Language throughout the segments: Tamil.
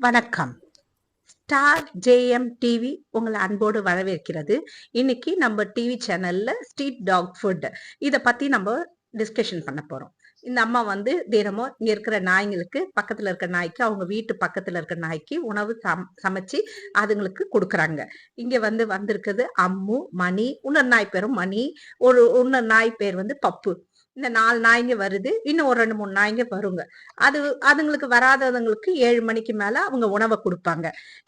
வணக்கம். ஸ்டார் ஜேஎம் டிவி உங்களை அன்போடு வரவேற்கிறது. இன்னைக்கு நம்ம டிவி சேனல்ல ஸ்ட்ரீட் டாக் ஃபுட் இதை பத்தி நம்ம டிஸ்கஷன் பண்ண போறோம். இந்த அம்மா வந்து தினமும் இங்க இருக்கிற நாய்ங்களுக்கு பக்கத்துல இருக்க நாய்க்கு அவங்க வீட்டு பக்கத்துல இருக்க நாய்க்கு உணவு சம் சமைச்சு அதுங்களுக்கு கொடுக்குறாங்க. இங்க வந்து வந்திருக்குது அம்மு மணி இன்னொரு நாய் பேரும் மணி ஒரு இன்னொரு நாய் பேர் வந்து பப்பு. இந்த நாலு நாய்ங்க வருது இன்னும் ஒரு ரெண்டு மூணு நாய்ங்க வருங்க. அது அதுங்களுக்கு வராதவங்களுக்கு ஏழு மணிக்கு மேல அவங்க உணவை கொடுப்பாங்க.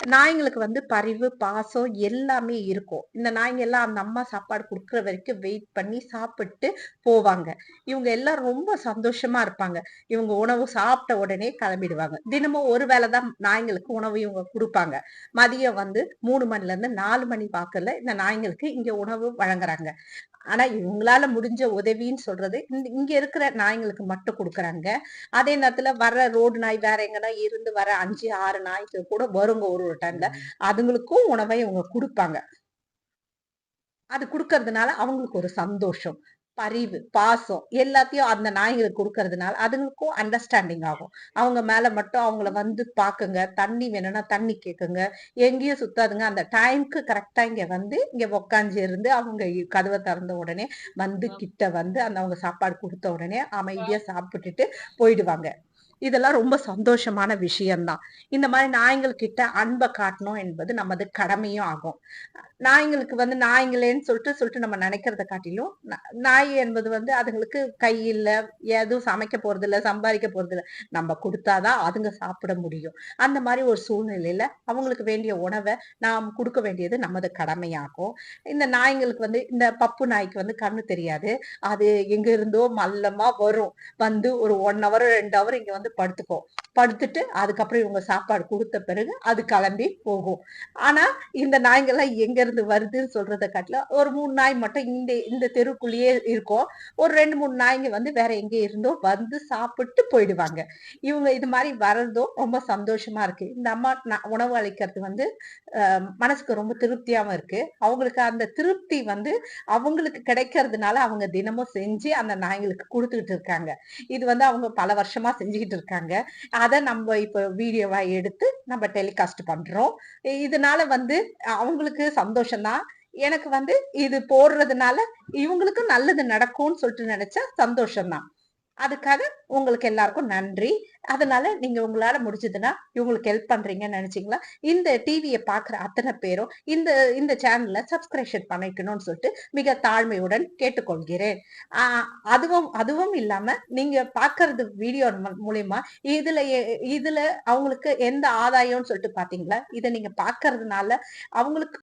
நாய்ங்களுக்கு வந்து பரிவு பாசம் எல்லாமே இருக்கும். இந்த நாய்ங்க எல்லாம் அந்த அம்மா சாப்பாடு கொடுக்குற வரைக்கும் வெயிட் பண்ணி சாப்பிட்டு போவாங்க. இவங்க எல்லாம் ரொம்ப சந்தோஷமா இருப்பாங்க. இவங்க உணவு சாப்பிட்ட உடனே கிளம்பிடுவாங்க. தினமும் ஒரு வேளை தான் நாய்ங்களுக்கு உணவு இவங்க கொடுப்பாங்க. மதியம் வந்து மூணு மணில இருந்து நாலு மணி வாக்குல இந்த நாய்ங்களுக்கு இங்க உணவு வழங்குறாங்க. ஆனா இவங்களால முடிஞ்ச உதவின்னு சொல்றது இங்க இருக்கிற நாய்ங்களுக்கு மட்டும் கொடுக்குறாங்க. அதே நேரத்துல வர ரோடு நாய் வேற எங்கன்னா இருந்து வர அஞ்சு ஆறு நாய்க்கு கூட வருங்க ஒரு ஒரு டைம்ல அதுங்களுக்கும் உணவை இவங்க கொடுப்பாங்க. அது கொடுக்கறதுனால அவங்களுக்கு ஒரு சந்தோஷம். பரிவு பாசம் எல்லாத்தையும் அந்த நாய்களுக்கு கொடுக்கறதுனால அதுங்களுக்கும் அண்டர்ஸ்டாண்டிங் ஆகும். அவங்க மேல மட்டும் அவங்கள வந்து பாக்குங்க தண்ணி வேணும்னா தண்ணி கேக்குங்க எங்கேயும் சுத்தாதுங்க. அந்த டைம்க்கு கரெக்டா இங்க வந்து இங்க உக்காந்து இருந்து அவங்க கதவை திறந்த உடனே வந்து கிட்ட வந்து அந்த அவங்க சாப்பாடு கொடுத்த உடனே அமைதியா சாப்பிட்டுட்டு போயிடுவாங்க. இதெல்லாம் ரொம்ப சந்தோஷமான விஷயம்தான். இந்த மாதிரி நாய்கள் கிட்ட அன்பை காட்டணும் என்பது நமது கடமையும் ஆகும். நாய்ங்களுக்கு வந்து நாய்ங்களேன்னு சொல்லிட்டு சொல்லிட்டு நம்ம நினைக்கிறத காட்டிலும் நாய் என்பது வந்து அதுங்களுக்கு கை இல்லை எதுவும் சமைக்க போறது இல்லை சம்பாதிக்க போறது இல்லை. நம்ம கொடுத்தாதான் அதுங்க சாப்பிட முடியும். அந்த மாதிரி ஒரு சூழ்நிலையில அவங்களுக்கு வேண்டிய உணவை நாம் கொடுக்க வேண்டியது நமது கடமையாகும். இந்த நாய்ங்களுக்கு வந்து இந்த பப்பு நாய்க்கு வந்து கண்ணு தெரியாது. அது எங்க இருந்தோ மல்லமா வரும். வந்து ஒரு ஒன் ஹவர் ரெண்டு ஹவர் இங்க வந்து படுத்துக்கும் படுத்துட்டு அதுக்கப்புறம் இவங்க சாப்பாடு கொடுத்த பிறகு அது கிளம்பி போகும். ஆனா இந்த நாய்ங்கெல்லாம் எங்க இருந்து வருதுன்னு சொல்றதை காட்டில ஒரு மூணு நாய் மட்டும் இந்த இந்த தெருக்குள்ளேயே இருக்கும். ஒரு ரெண்டு மூணு நாய்ங்க வந்து வேற எங்க இருந்தோ வந்து சாப்பிட்டு போயிடுவாங்க. இவங்க இது மாதிரி வர்றதும் ரொம்ப சந்தோஷமா இருக்கு. இந்த அம்மா உணவு அளிக்கிறது வந்து மனசுக்கு ரொம்ப திருப்தியாவும் இருக்கு. அவங்களுக்கு அந்த திருப்தி வந்து அவங்களுக்கு கிடைக்கிறதுனால அவங்க தினமும் செஞ்சு அந்த நாய்களுக்கு கொடுத்துக்கிட்டு இருக்காங்க. இது வந்து அவங்க பல வருஷமா செஞ்சுக்கிட்டு இருக்காங்க. அதை நம்ம இப்போ வீடியோவா எடுத்து நம்ம டெலிகாஸ்ட் பண்றோம். இதனால வந்து அவங்களுக்கு சந்தோஷம்தான். எனக்கு வந்து இது போடுறதுனால இவங்களுக்கு நல்லது நடக்கும்னு சொல்லிட்டு நினைச்சா சந்தோஷம்தான். அதுக்காக உங்களுக்கு எல்லாருக்கும் நன்றி. அதனால நீங்க உங்களால முடிஞ்சதுன்னா இவங்களுக்கு ஹெல்ப் பண்றீங்கன்னு நினைச்சீங்களா? இந்த டிவியை பாக்குற அத்தனை பேரும் இந்த இந்த சேனல்ல சப்ஸ்கிரிப்ஷன் பண்ணிக்கணும்னு சொல்லிட்டு மிக தாழ்மையுடன் கேட்டுக்கொள்கிறேன். ஆஹ் அதுவும் அதுவும் இல்லாம நீங்க பாக்குறது வீடியோ மூலியமா இதுல இதுல அவங்களுக்கு எந்த ஆதாயம்னு சொல்லிட்டு பாத்தீங்களா? இதை நீங்க பாக்குறதுனால அவங்களுக்கு